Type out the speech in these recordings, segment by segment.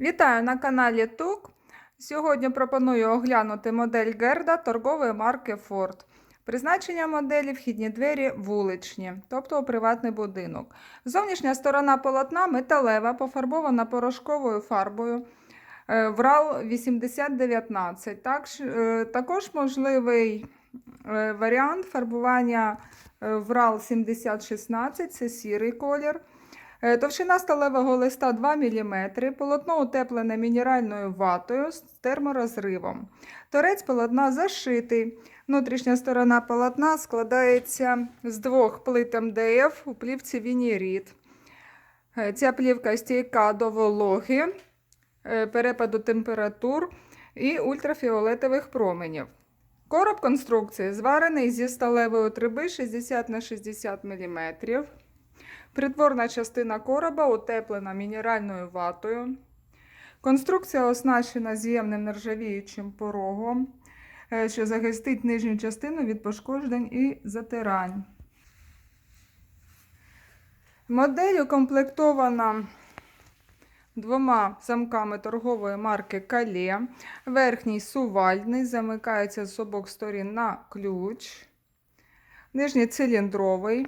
Вітаю на каналі ТУК. Сьогодні пропоную оглянути модель Герда торгової марки Ford. Призначення моделі вхідні двері вуличні, тобто у приватний будинок. Зовнішня сторона полотна металева, пофарбована порошковою фарбою. е, Врал 8019. Так, е, також можливий е, варіант фарбування Врал 7016, це сірий колір. Е, Товщина сталевого листа 2 мм, полотно утеплене мінеральною ватою з терморозривом. Торець полотна зашитий. Внутрішня сторона полотна складається з двох плит МДФ у плівці Вінірід. Е, Ця плівка стійка до вологи, е, перепаду температур і ультрафіолетових променів. Короб конструкції зварений зі сталевої труби 60 на 60 мм. Притворна частина короба утеплена мінеральною ватою. Конструкція оснащена з'ємним нержавіючим порогом, е, що захистить нижню частину від пошкоджень і затирань. Модель укомплектована двома замками торгової марки Кале. Верхній сувальний, замикається з обох сторін на ключ. Нижній циліндровий.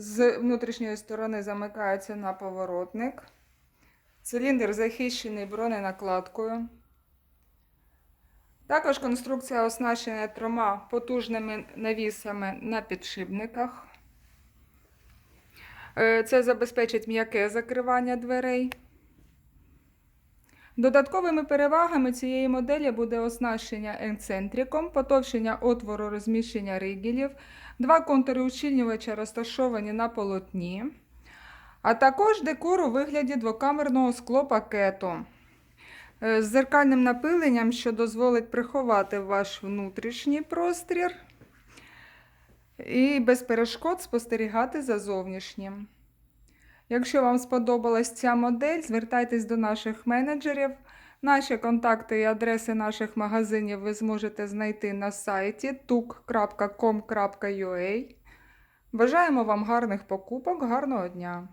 З внутрішньої сторони замикається на поворотник. Циліндр захищений броненакладкою. Також конструкція оснащена трьома потужними навісами на підшипниках. Е, Це забезпечить м'яке закривання дверей. Додатковими перевагами цієї моделі буде оснащення енцентриком, потовщення отвору розміщення ригелів, два контури ущільнювача розташовані на полотні, а також декор у вигляді двокамерного склопакету е, з зеркальним напиленням, що дозволить приховати ваш внутрішній простір і без перешкод спостерігати за зовнішнім. Якщо вам сподобалась ця модель, звертайтесь до наших менеджерів. Наші контакти і адреси наших магазинів ви зможете знайти на сайті tuk.com.ua. Бажаємо вам гарних покупок, гарного дня!